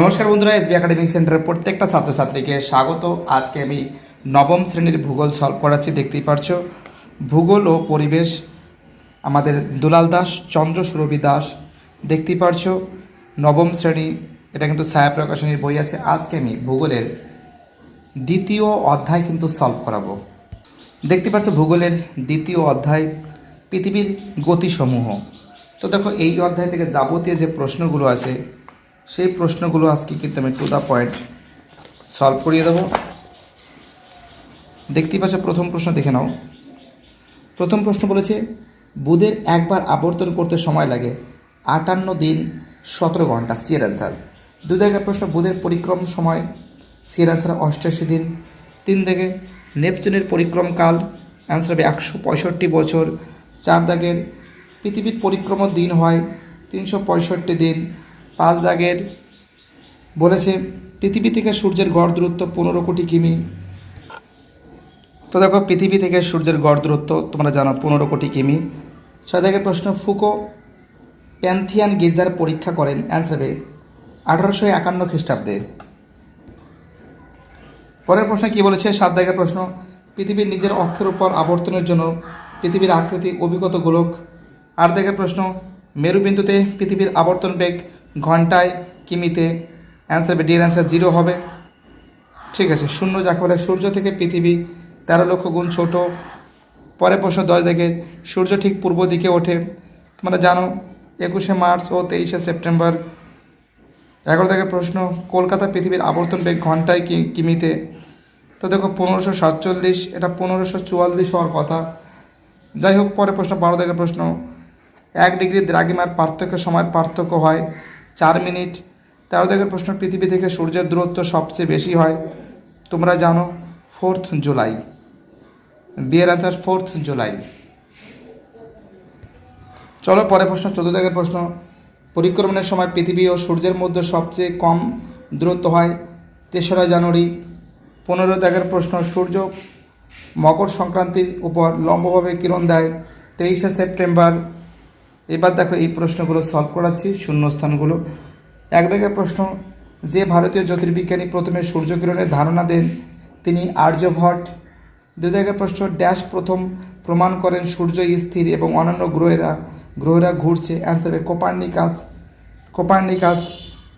নমস্কার বন্ধুরা, SB academic সেন্টারের প্রত্যেকটা ছাত্রছাত্রীকে স্বাগত। আজকে আমি নবম শ্রেণির ভূগোল সলভ করাচ্ছি, দেখতেই পারছ ভূগোল ও পরিবেশ, আমাদের দুলাল দাস, চন্দ্র সুরভি দাস, দেখতেই পারছ নবম শ্রেণি, এটা কিন্তু ছায়া প্রকাশনীর বই আছে। আজকে আমি ভূগোলের দ্বিতীয় অধ্যায় কিন্তু সলভ করাবো। দেখতে পাচ্ছ, ভূগোলের দ্বিতীয় অধ্যায়, পৃথিবীর গতিসমূহ। তো দেখো, এই অধ্যায় থেকে যাবতীয় যে প্রশ্নগুলো আছে সেই প্রশ্নগুলো আজকে কিন্তু আমি টু দ্য পয়েন্ট সলভ করিয়ে দেবো। দেখতেই পাচ্ছ, প্রথম প্রশ্ন দেখে নাও। প্রথম প্রশ্ন বলেছে, বুধের একবার আবর্তন করতে সময় লাগে, আটান্ন দিন সতেরো ঘণ্টা সিয়ার অ্যান্সার দু জায়গায় প্রশ্ন, বুধের পরিক্রম সময় সিয়ার অ্যান্সার অষ্টাশি দিন। তিন থেকে নেপচুনের পরিক্রমকাল অ্যান্সার হবে একশো পঁয়ষট্টি বছর। চার দাগের পৃথিবীর পরিক্রমার দিন হয় তিনশো পঁয়ষট্টি দিন। পাঁচ দাগের বলেছে, পৃথিবী থেকে সূর্যের গড় দূরত্ব পনেরো কোটি কিমি। তো দেখো, পৃথিবী থেকে সূর্যের গড় দূরত্ব তোমরা জানো পনেরো কোটি কিমি। ছয় দাগের প্রশ্ন, ফুকো প্যান্থিয়ান গির্জার পরীক্ষা করেন। অ্যান্সার আঠারোশো একান্ন খ্রিস্টাব্দে। পরের প্রশ্ন কি বলেছে? সাত দাগের প্রশ্ন, পৃথিবীর নিজের অক্ষের উপর আবর্তনের জন্য পৃথিবীর আকৃতি অভিগত গোলক। আট দাগের প্রশ্ন, মেরুবিন্দুতে পৃথিবীর আবর্তন বেগ ঘন্টায় কিমিতে অ্যান্সার হবে ডি অ্যান্সার জিরো হবে। ঠিক আছে, শূন্য যাকে বলে সূর্য থেকে পৃথিবী, তেরো লক্ষ গুণ ছোট, পরের প্রশ্ন দশ দিকে সূর্য ঠিক পূর্ব দিকে ওঠে। তোমরা জানো, একুশে মার্চ ও তেইশে সেপ্টেম্বর। এগারো থেকে প্রশ্ন, কলকাতা পৃথিবীর আবর্তন বেগ ঘন্টায় কিমিতে? তো দেখো, পনেরোশো সাতচল্লিশ, এটা পনেরোশো চুয়াল্লিশ হওয়ার কথা। যাই হোক পরে প্রশ্ন, বারো থেকে প্রশ্ন। এক ডিগ্রি দ্রাগিমার পার্থক্য সময়ের পার্থক্য হয়। চার মিনিট। তেরো থেকে প্রশ্ন, পৃথিবী থেকে সূর্যের দূরত্ব সবচেয়ে বেশি হয়। তোমরা জানো, ফোর্থ জুলাই। বিয়ের আনসার ফোর্থ জুলাই। চলো, পরের প্রশ্ন চোদ্দ দাগের প্রশ্ন। পরিক্রমণের সময় পৃথিবী ও সূর্যের মধ্যে সবচেয়ে কম দূরত্ব হয় তেসরা জানুয়ারি। পনেরো দাগের প্রশ্ন, সূর্য মকর সংক্রান্তির উপর লম্বভাবে কিরণ দেয় তেইশে সেপ্টেম্বর। এবার দেখো এই প্রশ্নগুলো সলভ করাচ্ছি, শূন্যস্থানগুলো। এক দাগের প্রশ্ন, যে ভারতীয় জ্যোতির্বিজ্ঞানী প্রথমে সূর্যকিরণের ধারণা দেন, তিনি আর্যভট্ট দুই দাগের প্রশ্ন, ড্যাশ প্রথম প্রমাণ করেন সূর্য স্থির এবং অন্যান্য গ্রহেরা গ্রহেরা ঘুরছে। Answer Copernicus Copernicus.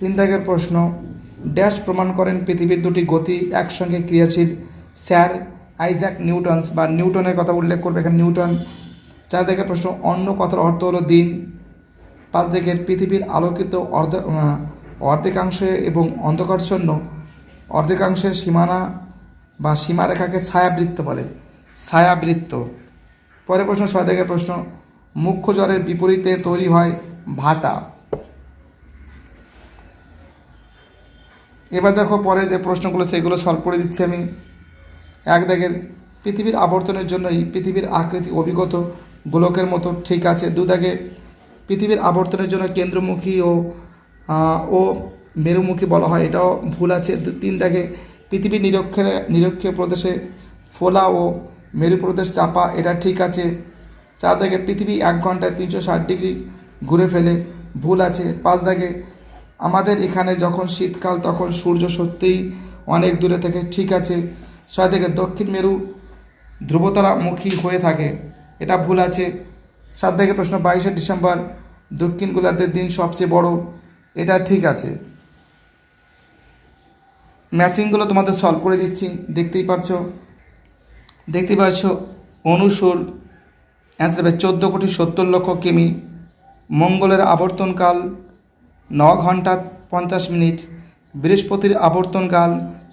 তিন দাগের প্রশ্ন, ড্যাশ প্রমাণ করেন পৃথিবীর দুটি গতি একসঙ্গে ক্রিয়াশীল, স্যার আইজাক নিউটনস বা নিউটনের কথা উল্লেখ করবে এখানে নিউটন চার দাগের প্রশ্ন, অন্য কথার অর্থ হলো দিন। পাঁচ দিকের পৃথিবীর আলোকিত অর্ধ অর্ধেকাংশে এবং অন্ধকারচ্ছন্ন। অর্ধেকাংশের সীমানা বা সীমারেখাকে ছায়াবৃত্ত বলে। ছায়াবৃত্ত। পরের প্রশ্ন ছয় দাগের প্রশ্ন, মুখ্য জ্বরের বিপরীতে তৈরি হয় ভাটা। এবার দেখো পরে যে প্রশ্নগুলো, সেগুলো সলভ করে দিচ্ছি আমি। এক দাগের পৃথিবীর আবর্তনের জন্যই পৃথিবীর আকৃতি অভিগত গোলকের মতো ঠিক আছে। দু দাগে পৃথিবীর আবর্তনের জন্য কেন্দ্রমুখী ও ও মেরুমুখী বলা হয়। এটাও ভুল আছে। তিন দাগে পৃথিবীর নিরক্ষের, নিরক্ষীয় প্রদেশে ফোলা ও মেরু প্রদেশ চাপা, এটা ঠিক আছে। চার দাগে পৃথিবী এক ঘন্টায় তিনশো ষাট ডিগ্রি ঘুরে ফেলে, ভুল আছে। পাঁচ দাগে আমাদের এখানে যখন শীতকাল, তখন সূর্য সত্যিই অনেক দূরে থেকে ঠিক আছে। ছয় থেকে দক্ষিণ মেরু ধ্রুবতারামুখী হয়ে থাকে। এটা ভুল আছে। সাত থেকে প্রশ্ন, বাইশে ডিসেম্বর, দক্ষিণ গোলার্ধের দিন সবচেয়ে বড়, এটা ঠিক আছে। ম্যাচিংগুলো তোমাদের সলভ করে দিচ্ছি, দেখতেই পারছ। দেখতেই পাচ্ছ অনুসুর অ্যান্সার হবে চোদ্দ কোটি সত্তর লক্ষ কিমি। মঙ্গলের আবর্তনকাল ন ঘণ্টা পঞ্চাশ মিনিট। বৃহস্পতির আবর্তনকাল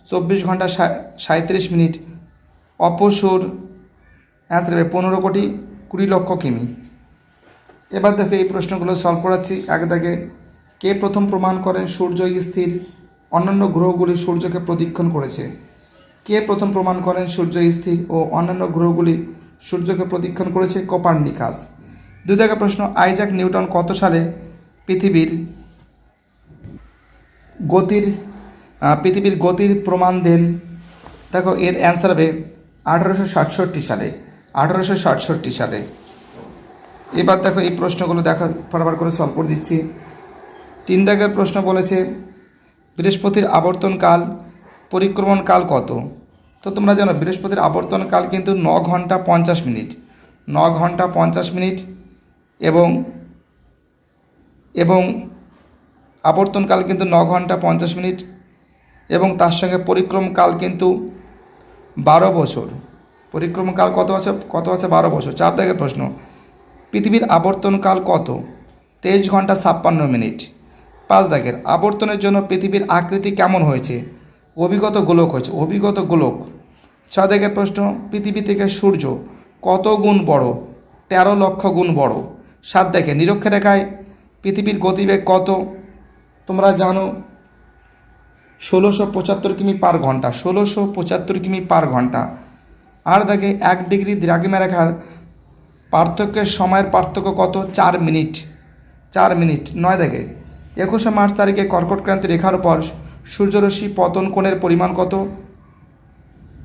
চব্বিশ ঘণ্টা সাঁত্রিশ মিনিট। অপসুর অ্যান্সার হবে পনেরো কোটি কুড়ি লক্ষ কিমি। এবার দেখো এই প্রশ্নগুলো সলভ করাচ্ছি। এক দাগে কে প্রথম প্রমাণ করেন সূর্য স্থির? অন্যান্য গ্রহগুলি সূর্যকে প্রদীক্ষণ করেছে। কে প্রথম প্রমাণ করেন সূর্য স্থির ও অন্যান্য গ্রহগুলি সূর্যকে প্রদীক্ষণ করেছে? কোপার্নিকাস। দুই দাগের প্রশ্ন, আইজাক নিউটন কত সালে পৃথিবীর গতির পৃথিবীর গতির প্রমাণ দেন? দেখো এর অ্যান্সার হবে আঠারোশো সাতষট্টি সালে। আঠারোশো সাতষট্টি সালে। এবার দেখো এই প্রশ্নগুলো দেখা ফটাফট করে সলভ করে দিচ্ছি। তিন দাগের প্রশ্ন বলেছে, বৃহস্পতির আবর্তনকাল পরিক্রমণ কাল কত? তো তোমরা জানো, বৃহস্পতির আবর্তনকাল কিন্তু ন ঘণ্টা পঞ্চাশ মিনিট। ন ঘণ্টা পঞ্চাশ মিনিট এবং এবং আবর্তনকাল কিন্তু ন ঘণ্টা পঞ্চাশ মিনিট এবং তার সঙ্গে পরিক্রমকাল কিন্তু বারো বছর। পরিক্রমকাল কত আছে? কত আছে? বারো বছর। চার দাগের প্রশ্ন। পৃথিবীর আবর্তনকাল কত? তেইশ ঘণ্টা ছাপ্পান্ন মিনিট। পাঁচ দাগের। আবর্তনের জন্য পৃথিবীর আকৃতি কেমন হয়েছে? অভিগত গোলক হয়েছে। অভিগত গোলক। ছয় দাগের প্রশ্ন, পৃথিবী থেকে সূর্য কত গুণ বড়? তেরো লক্ষ গুণ বড়। সাত দেখে নিরক্ষরেখায় পৃথিবীর গতিবেগ কত? তোমরা জানো, ষোলোশো পঁচাত্তর কিমি পার ঘণ্টা। ষোলোশো পঁচাত্তর কিমি পার ঘণ্টা। আর দেখে এক ডিগ্রি দ্রাঘিমা রেখার পার্থক্যের সময়ের পার্থক্য কত? চার মিনিট। চার মিনিট। নয় দেখে। একুশে মার্চ তারিখে কর্কটক্রান্তি রেখার পর সূর্যরশ্মি পতন কোণের পরিমাণ কত?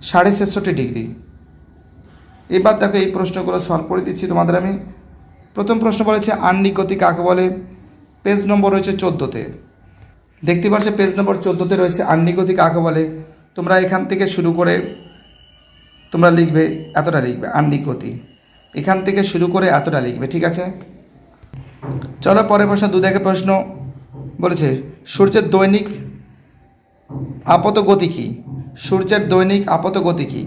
সাড়ে ছেষট্টি ডিগ্রি। এবার দেখো এই প্রশ্নগুলো সলভ করে দিচ্ছি তোমাদের আমি। প্রথম প্রশ্ন বলেছে আন্নিক গতি কাকে বলে? পেজ নম্বর রয়েছে চোদ্দোতে। দেখতে পাচ্ছ, পেজ নম্বর চোদ্দোতে রয়েছে আন্নিক গতি কাকে বলে? তোমরা এখান থেকে শুরু করে তোমরা লিখবে, এতটা লিখবে আন্নিক গতি। এখান থেকে শুরু করে এতটা লিখবে, ঠিক আছে? চলো পরের প্রশ্ন দু দেখে প্রশ্ন। বলেছে, সূর্যের দৈনিক আপাত গতি কী? সূর্যের দৈনিক আপাত গতি কী?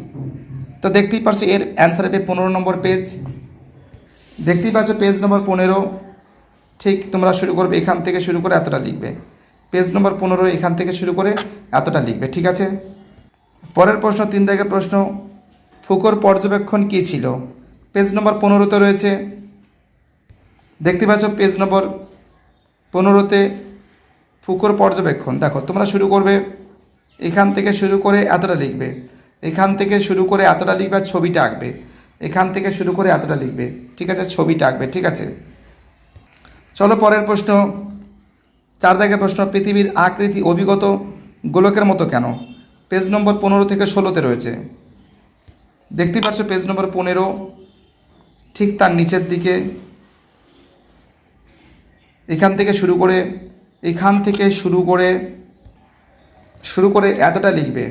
তো দেখতেই পাচ্ছ এর অ্যান্সার হবে পনেরো নম্বর পেজ দেখতেই পাচ্ছ পেজ নম্বর পনেরো। ঠিক, তোমরা শুরু করবে, এখান থেকে শুরু করে এতটা লিখবে। পেজ নম্বর পনেরো, এখান থেকে শুরু করে এতটা লিখবে, ঠিক আছে? পরের প্রশ্ন, তিন দাগের প্রশ্ন। ফুকোর পর্যবেক্ষণ কী ছিল? পেজ নম্বর পনেরোতে রয়েছে। দেখতে পাচ্ছ পেজ নম্বর পনেরোতে ফুকোর পর্যবেক্ষণ। দেখো, তোমরা শুরু করবে, এখান থেকে শুরু করে এতটা লিখবে। এখান থেকে শুরু করে এতটা লিখবে ছবিটা আঁকবে। এখান থেকে শুরু করে এতটা লিখবে। ঠিক আছে, ছবিটা আঁকবে, ঠিক আছে? চলো, পরের প্রশ্ন। চার দাগের প্রশ্ন, পৃথিবীর আকৃতি অভিগত গোলকের মতো কেন? পেজ নম্বর পনেরো থেকে ষোলোতে রয়েছে। দেখতে পাচ্ছ পেজ নম্বর পনেরো, ঠিক তার নিচের দিকে। এখান থেকে শুরু করে, এখান থেকে শুরু করে শুরু করে এতটা লিখবে।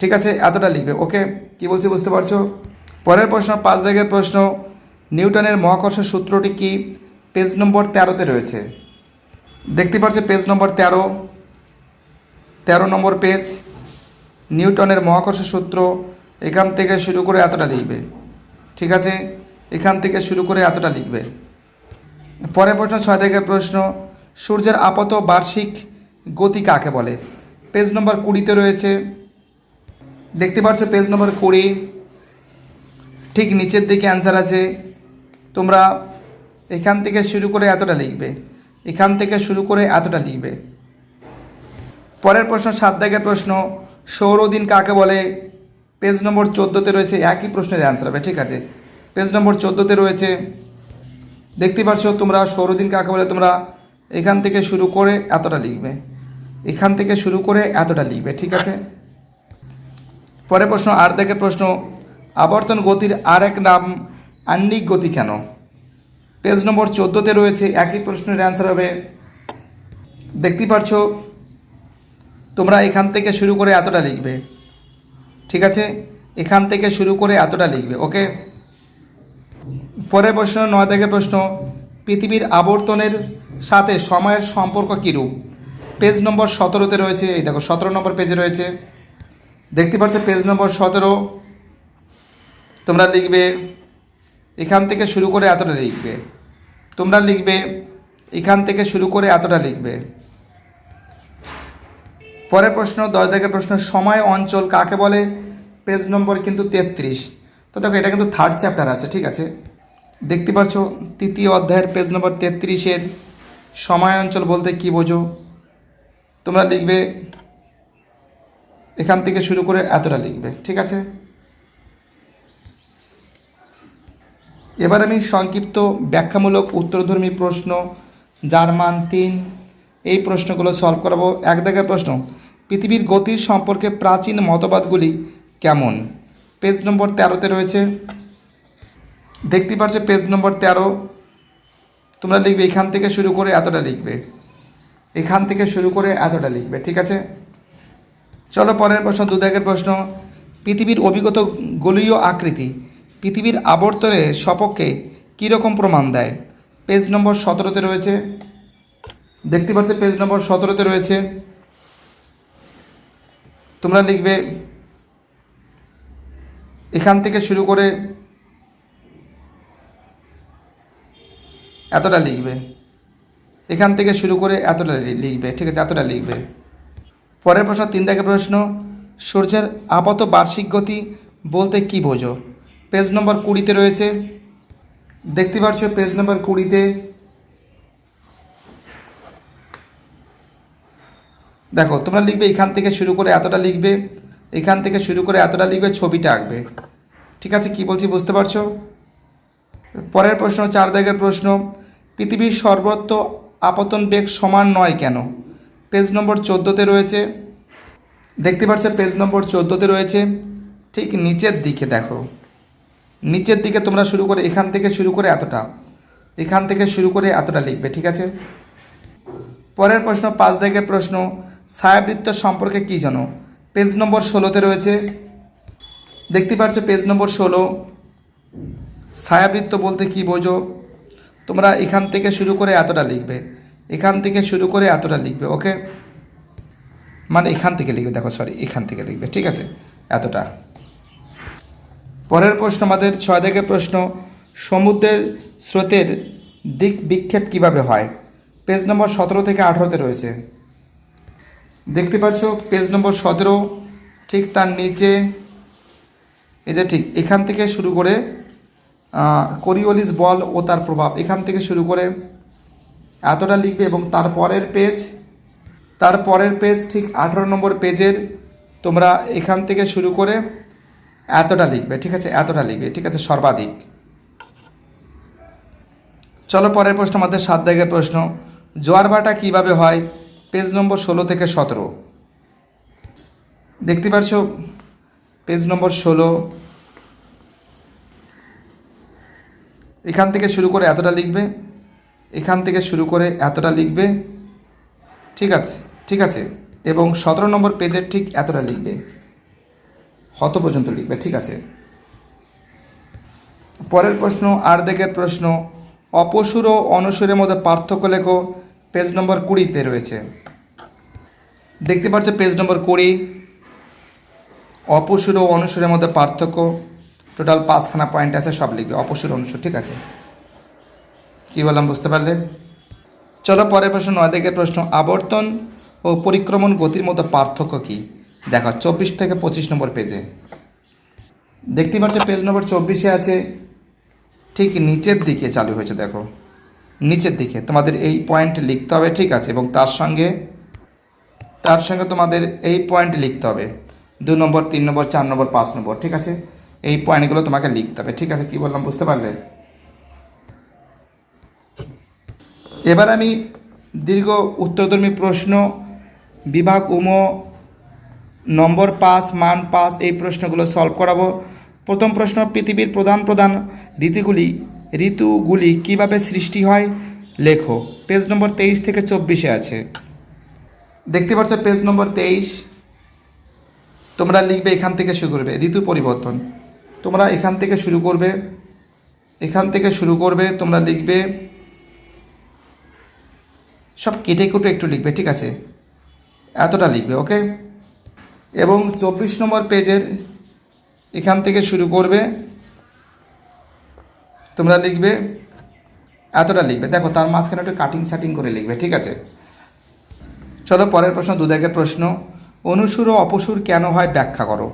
ঠিক আছে, এতটা লিখবে। ওকে, কি বলছি বুঝতে পারছ? পরের প্রশ্ন, পাঁচ দাগের প্রশ্ন, নিউটনের মহাকর্ষ সূত্রটি কি? পেজ নম্বর তেরোতে রয়েছে। দেখতে পাচ্ছ পেজ নম্বর তেরো তেরো নম্বর পেজ নিউটনের মহাকর্ষ সূত্র এখান থেকে শুরু করে এতটা লিখবে। ঠিক আছে? এখান থেকে শুরু করে এতটা লিখবে। পরের প্রশ্ন, ছয় থেকে প্রশ্ন, সূর্যের আপাত বার্ষিক গতি কাকে বলে? পেজ নম্বর কুড়িতে রয়েছে। দেখতে পাচ্ছ পেজ নম্বর কুড়ি? ঠিক নিচের দিকে অ্যান্সার আছে। তোমরা এখান থেকে শুরু করে এতটা লিখবে। এখান থেকে শুরু করে এতটা লিখবে। পরের প্রশ্ন, সাত দাগের প্রশ্ন, সৌরদিন কাকে বলে? পেজ নম্বর চোদ্দোতে রয়েছে একই প্রশ্নের অ্যান্সার হবে, ঠিক আছে? পেজ নম্বর চোদ্দোতে রয়েছে, দেখতে পাচ্ছ তোমরা, সৌরদিন কাকে বলে? তোমরা এখান থেকে শুরু করে এতটা লিখবে। এখান থেকে শুরু করে এতটা লিখবে, ঠিক আছে? পরের প্রশ্ন, আর দেখে প্রশ্ন, আবর্তন গতির আর এক নাম আন্নিক গতি কেন? পেজ নম্বর চোদ্দোতে রয়েছে একই প্রশ্নের অ্যান্সার হবে। দেখতে পাচ্ছ তোমরা এখান থেকে শুরু করে এতটা লিখবে। ঠিক আছে? এখান থেকে শুরু করে এতটা লিখবে, ওকে? পরের প্রশ্ন, নয় থেকে প্রশ্ন, পৃথিবীর আবর্তনের সাথে সময়ের সম্পর্ক কীরূপ? পেজ নম্বর সতেরোতে রয়েছে, এই দেখো, সতেরো নম্বর পেজে রয়েছে। দেখতে পাচ্ছ, পেজ নম্বর সতেরো, তোমরা লিখবে, এখান থেকে শুরু করে এতটা লিখবে। তোমরা লিখবে, এখান থেকে শুরু করে এতটা লিখবে। পরের প্রশ্ন, দশ দাগের প্রশ্ন, সময়, অঞ্চল কাকে বলে? পেজ নম্বর কিন্তু তেত্রিশ। তো দেখো, এটা কিন্তু থার্ড চ্যাপ্টার আছে, ঠিক আছে? দেখতে পাচ্ছ তৃতীয় অধ্যায়ের পেজ নম্বর তেত্রিশের সময়, অঞ্চল বলতে কি বোঝো? তোমরা লিখবে, এখান থেকে শুরু করে এতটা লিখবে, ঠিক আছে? এবার আমি সংক্ষিপ্ত ব্যাখ্যামূলক উত্তরধর্মী প্রশ্ন জার্মান তিন। এই প্রশ্নগুলো সলভ করাবো। এক দাগের প্রশ্ন পৃথিবীর গতির সম্পর্কে প্রাচীন মতবাদগুলি কেমন? পেজ নম্বর তেরোতে রয়েছে। দেখতে পাচ্ছ পেজ নম্বর তেরো। তোমরা লিখবে, এখান থেকে শুরু করে এতটা লিখবে। এখান থেকে শুরু করে এতটা লিখবে, ঠিক আছে? চলো পরের প্রশ্ন দু দাগের প্রশ্ন। পৃথিবীর অভিগত গোলীয় আকৃতি পৃথিবীর আবর্তনের সপক্ষে কীরকম প্রমাণ দেয়? পেজ নম্বর সতেরোতে রয়েছে। দেখতে পাচ্ছ পেজ নম্বর সতেরোতে রয়েছে। তোমরা লিখবে, এখান থেকে শুরু করে এতটা লিখবে। এখান থেকে শুরু করে এতটা লিখবে, ঠিক আছে, এতটা লিখবে। পরের প্রশ্ন, তিন দাগের প্রশ্ন, সূর্যের আপাত বার্ষিক গতি বলতে কি বোঝো? পেজ নম্বর কুড়িতে রয়েছে। দেখতে পাচ্ছ, পেজ নম্বর কুড়িতে দেখো, তোমরা লিখবে এখান থেকে শুরু করে এতটা লিখবে, এখান থেকে শুরু করে এতটা লিখবে, ছবিটা আঁকবে। ঠিক আছে, কি বলছি বুঝতে পারছ? পরের প্রশ্ন চার দাগের প্রশ্ন, পৃথিবীর সর্বত্র আপতন বেগ সমান নয় কেন? পেজ নম্বর চোদ্দোতে রয়েছে। দেখতে পাচ্ছ, পেজ নম্বর চোদ্দোতে রয়েছে। ঠিক নিচের দিকে দেখো। নিচের দিকে তোমরা শুরু করে, এখান থেকে শুরু করে এতটা, এখান থেকে শুরু করে এতটা লিখবে, ঠিক আছে? পরের প্রশ্ন পাঁচ দাগের প্রশ্ন ছায়াবৃত্ত সম্পর্কে কী জানো? পেজ নম্বর ষোলোতে রয়েছে। দেখতে পাচ্ছ পেজ নম্বর ষোলো। ছায়াবৃত্ত বলতে কি বোঝো? তোমরা এখান থেকে শুরু করে এতটা লিখবে। এখান থেকে শুরু করে এতটা লিখবে, ওকে? মানে এখান থেকে লিখবে, দেখো সরি এখান থেকে লিখবে, ঠিক আছে? এতটা। পরের প্রশ্ন আমাদের ছয় থেকে প্রশ্ন, সমুদ্রের স্রোতের দিক বিক্ষেপ কীভাবে হয়? পেজ নম্বর সতেরো থেকে আঠেরোতে রয়েছে। দেখতে পাচ্ছ পেজ নম্বর সতেরো, ঠিক তার নিচে। এই যে ঠিক, এখান থেকে শুরু করে কোরিওলিস বল ও তার প্রভাব, এখান থেকে শুরু করে এতটা লিখবে এবং তার পরের পেজ তার পরের পেজ ঠিক আঠেরো নম্বর পেজের তোমরা এখান থেকে শুরু করে এতটা লিখবে, ঠিক আছে? এতটা লিখবে, ঠিক আছে? সর্বাধিক। চলো পরের প্রশ্ন, আমাদের সাত দাগের প্রশ্ন। জোয়ার ভাটা কীভাবে হয়? পেজ নম্বর ষোলো থেকে সতেরো। দেখতে পাচ্ছ পেজ নম্বর ষোলো। এখান থেকে শুরু করে এতটা লিখবে, এখান থেকে শুরু করে এতটা লিখবে, ঠিক আছে ঠিক আছে, এবং সতেরো নম্বর পেজের ঠিক এতটা লিখবে কত পর্যন্ত লিখবে, ঠিক আছে। পরের প্রশ্ন আর দিকের প্রশ্ন, অপসুর ও অনসুরের মধ্যে পার্থক্য লেখো, পেজ নম্বর কুড়িতে রয়েছে। দেখতে পাচ্ছ পেজ নম্বর কুড়ি। অপসুর ও অনুসুরের মধ্যে পার্থক্য। টোটাল পাঁচখানা পয়েন্ট আছে, সব লিখবে। অপসুর, অনুসুর, ঠিক আছে? কি বললাম, বুঝতে পারলে? চলো পরের প্রশ্ন নয় দিকের প্রশ্ন। আবর্তন ও পরিক্রমণ গতির মধ্যে পার্থক্য কি? দেখো, চব্বিশ থেকে পঁচিশ নম্বর পেজে দেখতে পাচ্ছ পেজ নম্বর চব্বিশে আছে। ঠিক নিচের দিকে চালু হয়েছে, দেখো। নিচের দিকে। তোমাদের এই পয়েন্ট লিখতে হবে, ঠিক আছে? এবং তার সঙ্গে তার সঙ্গে তোমাদের এই পয়েন্ট লিখতে হবে। দু নম্বর, তিন নম্বর, চার নম্বর, পাঁচ নম্বর, ঠিক আছে? এই পয়েন্টগুলো তোমাকে লিখতে হবে, ঠিক আছে? কি বললাম, বুঝতে পারলে? এবার আমি দীর্ঘ উত্তরধর্মী প্রশ্ন, বিভাগ, উম, নম্বর পাস, মান পাস, এই প্রশ্নগুলো সলভ করাবো। প্রথম প্রশ্ন, পৃথিবীর প্রধান প্রধান ঋতুগুলি ঋতুগুলি কীভাবে সৃষ্টি হয়? লেখো। পেজ নম্বর তেইশ থেকে চব্বিশে আছে। দেখতে পাচ্ছ পেজ নম্বর তেইশ। তোমরা লিখবে এখান থেকে শুরু করবে, ঋতু পরিবর্তন। তোমরা এখান থেকে শুরু করবে, এখান থেকে শুরু করবে, তোমরা লিখবে, সব কেটে কুটে একটু লিখবে, ঠিক আছে? এতটা লিখবে ওকে এবং চব্বিশ নম্বর পেজের এখান থেকে শুরু করবে, তোমরা লিখবে, এতটা লিখবে। দেখো, তার মাঝখানে একটু কাটিং সাটিং করে লিখবে, ঠিক আছে? চলো পরের প্রশ্ন দুদাগের প্রশ্ন। অনুসুর ও অপসুর কেন হয় ব্যাখ্যা করো।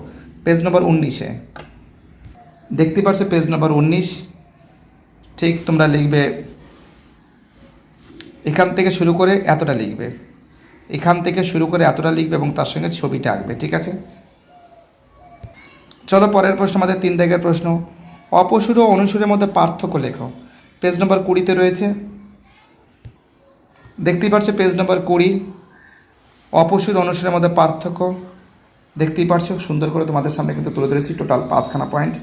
পেজ নম্বর উনিশে। দেখতে পাচ্ছ পেজ নম্বর উনিশ? ঠিক তোমরা লিখবে, এখান থেকে শুরু করে এতটা লিখবে। এখান থেকে শুরু করে এতটা লিখবে এবং তার সঙ্গে ছবিটা আঁকবে, ঠিক আছে? চলো পরের প্রশ্ন, আমাদের তিন দাগের প্রশ্ন। অপসুর ও অনুসুরের মধ্যে পার্থক্য লেখো। পেজ নম্বর কুড়িতে রয়েছে। দেখতেই পাচ্ছ পেজ নম্বর কুড়ি? অপসুর অনুসুরের মধ্যে পার্থক্য দেখতেই পারছ, সুন্দর করে তোমাদের সামনে কিন্তু তুলে ধরেছি, টোটাল পাঁচখানা পয়েন্ট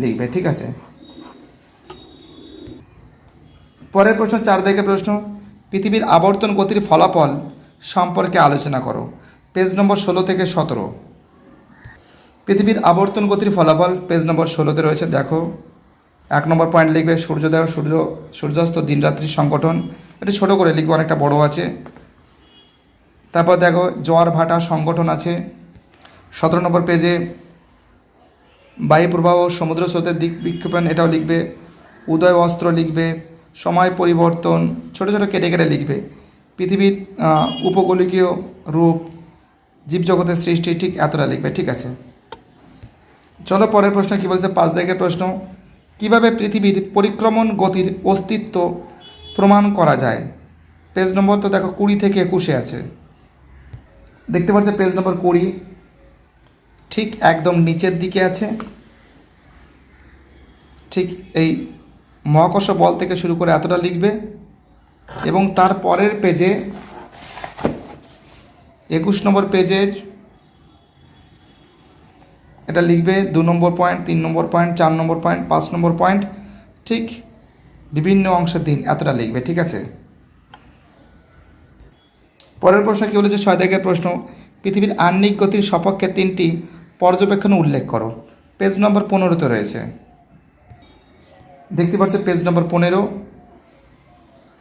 লিখবে, ঠিক আছে? পরের প্রশ্ন চার দিকে প্রশ্ন, পৃথিবীর আবর্তন গতির ফলাফল সম্পর্কে আলোচনা করো, পেজ নম্বর ষোলো থেকে সতেরো। পৃথিবীর আবর্তন গতির ফলাফল পেজ নম্বর ষোলোতে রয়েছে, দেখো, এক নম্বর পয়েন্ট লিখবে, সূর্যোদয়, সূর্য, সূর্যাস্ত, দিনরাত্রির সংগঠন এটা ছোটো করে লিখবে, অনেকটা বড় আছে। তারপর দেখো জোয়ার ভাটা, সংগঠন আছে। সতেরো নম্বর পেজে বায়ু প্রবাহ, সমুদ্র স্রোতের দিক বিক্ষেপণ, এটাও লিখবে। উদয় অস্ত্র লিখবে। সময় পরিবর্তন, ছোট ছোট কেটে কেটে লিখবে। পৃথিবীর উপকূলীয় রূপ, জীবজগতের সৃষ্টি, ঠিক এতটা লিখবে, ঠিক আছে। চলো পরের প্রশ্ন, কী বলছে? পাঁচ দাগের প্রশ্ন। কীভাবে পৃথিবীর পরিক্রমণ গতির অস্তিত্ব প্রমাণ করা যায়? পেজ নম্বর তো দেখো কুড়ি থেকে একুশে আছে। দেখতে পাচ্ছ পেজ নম্বর কুড়ি। ঠিক একদম নিচের দিকে আছে। ঠিক এই মহাকর্ষ বল থেকে শুরু করে এতটা লিখবে। এবং তার পরের পেজে একুশ নম্বর পেজের এটা লিখবে দু নম্বর পয়েন্ট তিন নম্বর পয়েন্ট চার নম্বর পয়েন্ট পাঁচ নম্বর পয়েন্ট ঠিক বিভিন্ন অংশের দিন এতটা লিখবে, ঠিক আছে? পরের প্রশ্ন কী বলেছে? ছয় দাগের প্রশ্ন, পৃথিবীর আহ্নিক গতির সপক্ষে তিনটি পর্যবেক্ষণ উল্লেখ করো। পেজ নম্বর পনেরোতে রয়েছে। দেখতে পাচ্ছ পেজ নম্বর পনেরো।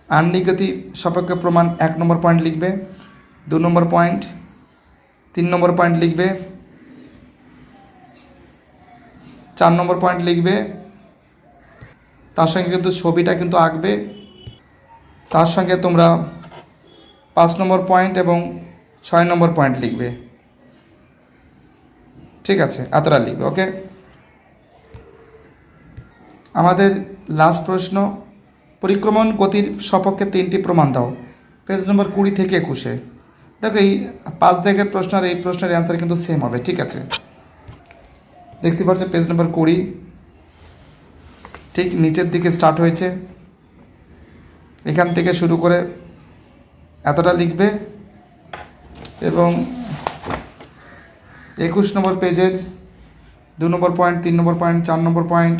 আহ্নিক গতি সপক্ষে প্রমাণ এক নম্বর পয়েন্ট লিখবে, দু নম্বর পয়েন্ট, তিন নম্বর পয়েন্ট লিখবে, চার নম্বর পয়েন্ট লিখবে। তার সঙ্গে কিন্তু ছবিটা কিন্তু আঁকবে। তার সঙ্গে তোমরা পাঁচ নম্বর পয়েন্ট এবং ছয় নম্বর পয়েন্ট লিখবে। ঠিক আছে, এতটা লিখবে, ওকে? আমাদের লাস্ট প্রশ্ন, পরিক্রমণ গতির সপক্ষে তিনটি প্রমাণ দাও। পেজ নম্বর কুড়ি থেকে একুশে। দেখো এই পাঁচ দিকের প্রশ্ন আর এই প্রশ্নের অ্যান্সার কিন্তু সেম হবে, ঠিক আছে? দেখতে পাচ্ছ পেজ নম্বর কুড়ি। ঠিক নিচের দিকে স্টার্ট হয়েছে। এখান থেকে শুরু করে এতটা লিখবে এবং একুশ নম্বর পেজের দু নম্বর পয়েন্ট, তিন নম্বর পয়েন্ট, চার নম্বর পয়েন্ট,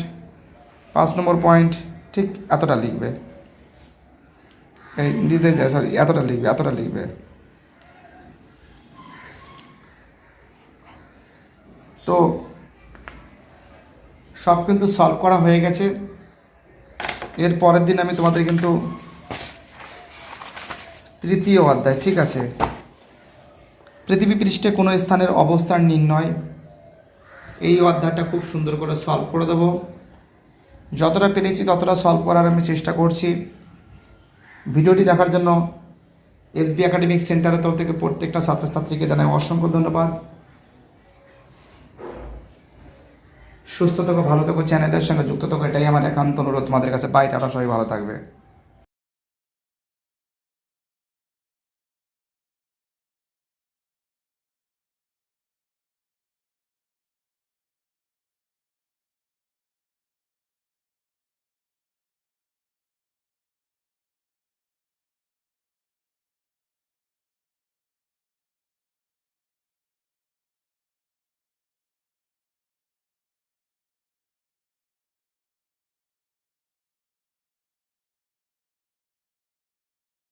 পাঁচ নম্বর পয়েন্ট, ঠিক এতটা লিখবে। এই দিতে সরি এতটা লিখবে এতটা লিখবে। তো সব কিন্তু সলভ করা হয়ে গেছে। এর পরের দিন আমি তোমাদের কিন্তু তৃতীয় অধ্যায়, ঠিক আছে? পৃথিবী পৃষ্ঠে কোনো স্থানের অবস্থান নির্ণয়। এই অধ্যায়টা খুব সুন্দর করে সলভ করে দেবো। যতটা পেরেছি ততটা সলভ করার আমি চেষ্টা করছি। ভিডিওটি দেখার জন্য এসবি একাডেমিক সেন্টারের তরফ থেকে প্রত্যেকটা ছাত্রছাত্রীকে জানাই অসংখ্য ধন্যবাদ। সুস্থ থাকো, ভালো থাকো, চ্যানেলের সঙ্গে যুক্ত থাকো, এটাই আমার একান্ত অনুরোধ। তোমাদের কাছে বাইরে সবাই ভালো থাকবে।